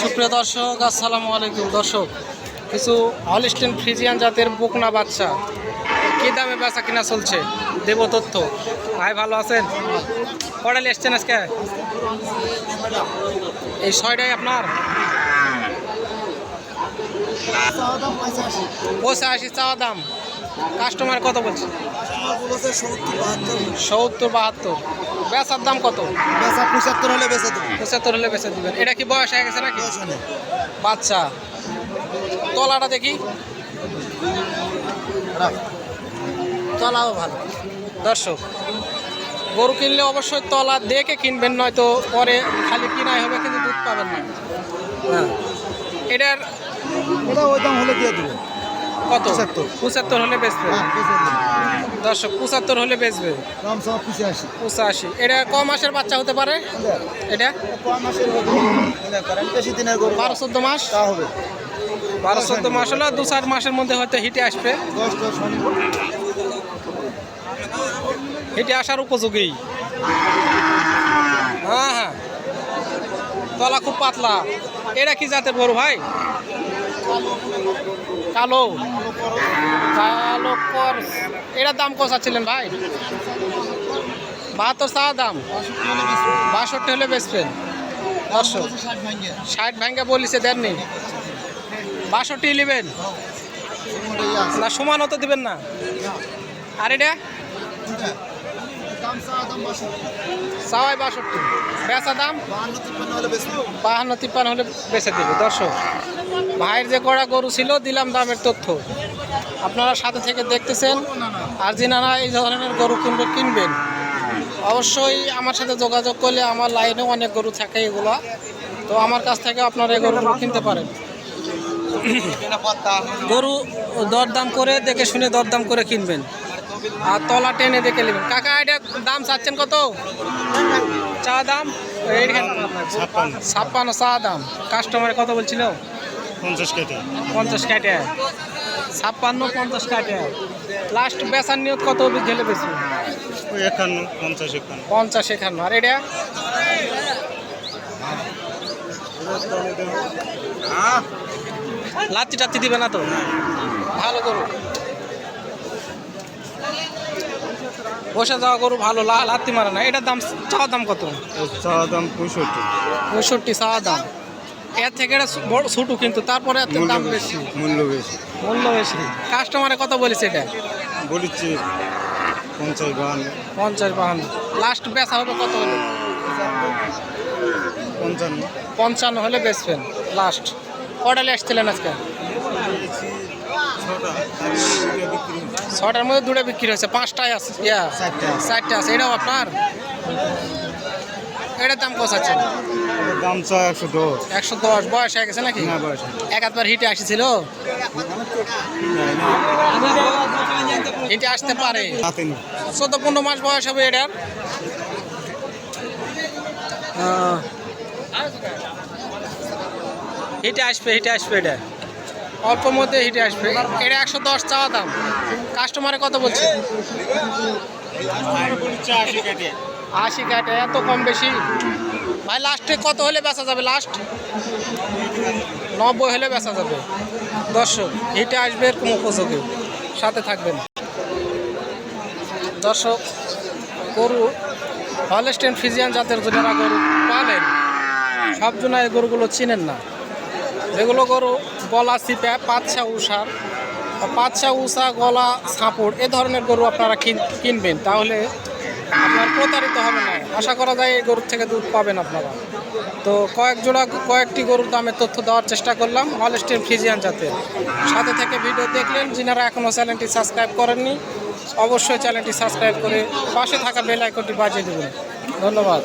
সুপ্রিয় দর্শক, আসসালামু আলাইকুম। দর্শক, কিছু হলিস্টিন ফ্রিজিয়ান জাতের বকনা বাচ্চা, কি দামে বেচা কিনা চলছে? দেব তথ্য। ভাই, ভালো আছেন? কটালে এসছেন আজকে? এই ছয়টাই আপনার? পঁচাশি, চাওয়া দাম। কাস্টমার কত বলছে? সত্তর, বাহাত্তর। বেচার দাম কত? পঁচাত্তর হলে বেঁচে দেবো পঁচাত্তর হলে বেচে দিবেন। এটা কি বয়স হয়ে গেছে নাকি? বাচ্চা। তলাটা দেখি। তলাও ভালো। দর্শক, গরু কিনলে অবশ্যই তলা দেখে কিনবেন, নয়তো পরে খালি কিনাই হবে, কিন্তু দুধ পাবেন না। হ্যাঁ। এটার ওটা ওই দাম হলে দিয়ে দেবে। কত? পঁচাত্তর। পঁচাত্তর হলে বেচবে? হ্যাঁ দর্শক পঁচাত্তর হলে বেচবে? দাম সব আসি পঁচাশি। এটা ক মাসের বাচ্চা হতে পারে? এটা? কয় মাসের বেশি দিনের গরু। বারো চোদ্দ মাস? তা হবে। বারো চোদ্দ মাস হলে দু চার মাসের মধ্যে হয়তো হিটে আসবে। হিটে আসার উপযোগী। হ্যাঁ হ্যাঁ। তলা খুব পাতলা। এটা কি জাতের বড় ভাই? কালো। কালো কর এটার দাম কত ছিলেন ভাই? বাহাত্তর চা দাম। বাষট্টি হলে বেচবেন দর্শক, ষাট ভাঙ্গা বলিছে দেননি। বাষট্টি নেবেন? না, সমান হতে দিবেন না। আর এটা? সাওয়াই বাষট্টি। বেচা দাম? বাহান্ন তিপ্পান্ন হলে বেচে দেবে দর্শক। ভাইয়ের যে কড়া গরু ছিল দিলাম দামের তথ্য। আপনারা সাথে থেকে দেখতেছেন আর যিনারা এই ধরনের গরু কিনবে কিনবেন। অবশ্যই আমার সাথে যোগাযোগ করলে আমার লাইনেও অনেক গরু থাকে এগুলা। তো আমার কাছ থেকে আপনারা এই গরুগুলো কিনতে পারেন। গরু দরদাম করে দেখে শুনে দরদাম করে কিনবেন। আর তলা টেনে দেখে নেবেন। কাকা এটা দাম চাচ্ছেন কত? চা দাম? ছাপ্পান্ন। চা দাম। কাস্টমারে কত বলছিল? পঞ্চাশ কেটে। পঞ্চাশ কাটে। ছাপ্পান্ন পঞ্চাশ কাটে। লাস্ট বেচার নিয়ত কত গেলে বেশি? একান্ন পঞ্চাশ একান্ন। পঞ্চাশ এখান্ন আর এটা? লাত্তি টাত্তি দিবে না তো? ভালো গরু বসে যাওয়া গরু ভালো লাত্তি মারে না। এটার দাম চাওয়া দাম কত? চা দাম পঁয়ষট্টি। পঁয়ষট্টি চাওয়া দাম। এর থেকে এটা বড় ছোটো কিন্তু তারপরে এত দাম বেশি মূল্য বেশি। মূল্য বেশি। কাস্টমারে কত বলেছে এটা? বলেছি পঞ্চাশ বাহান্ন। পঞ্চাশ বাহান্ন। লাস্ট বেচা হবে কত হলে? পঞ্চান্ন। পঞ্চান্ন হলে বেচবেন লাস্ট কটালে আসছিলেন আজকে? ছটার মধ্যে দুটো বিক্রি হয়েছে পাঁচটায় আছে ইয়া চারটে আছে। এটাও আপনার? এটার দাম কত আছে? দাম একশো দশ। একশো দশ। বয়স হয়ে গেছে নাকি? বয়স এক আধবার হিটে আসছিল? হিটে আসতে পারে। চোদ্দ পনেরো মাস বয়স হবে এটার। হিটে আসবে হিটে আসবে এটা। অল্প মধ্যে হিটে আসবে। এটা একশো দশ চাওয়া দাম। কাস্টমারে কত বলছে? আশি কাটে এত কম বেশি? ভাই লাস্টে কত হলে বেচা যাবে? লাস্ট নব্বই হলে বেচা যাবে। দর্শক, হিটে আসবে এরকম উপযোগী। সাথে থাকবেন। দর্শক, গরু হলস্টেন ফিজিয়ান জাতের যারা গরু পালেন সব জন্য গরুগুলো চিনেন না। যেগুলো গরু গলা চিপে পাচ্ছা উষা বা পাচ্ছা উষা গলা সাপড় এ ধরনের গরু আপনারা কিন- কিনবেন। তাহলে আপনার প্রতারিত হবে না। আশা করা যায় এই গরুর থেকে দুধ পাবেন আপনারা। তো কয়েক জোড়া, কয়েকটি গরুর দামের তথ্য দেওয়ার চেষ্টা করলাম, হলস্টেন ফিজিয়ান জাতের। সাথে থেকে ভিডিও দেখলেন, যিনারা এখনও চ্যানেলটি সাবস্ক্রাইব করেননি, অবশ্যই চ্যানেলটি সাবস্ক্রাইব করে পাশে থাকা বেল বাজিয়ে দেবেন। ধন্যবাদ।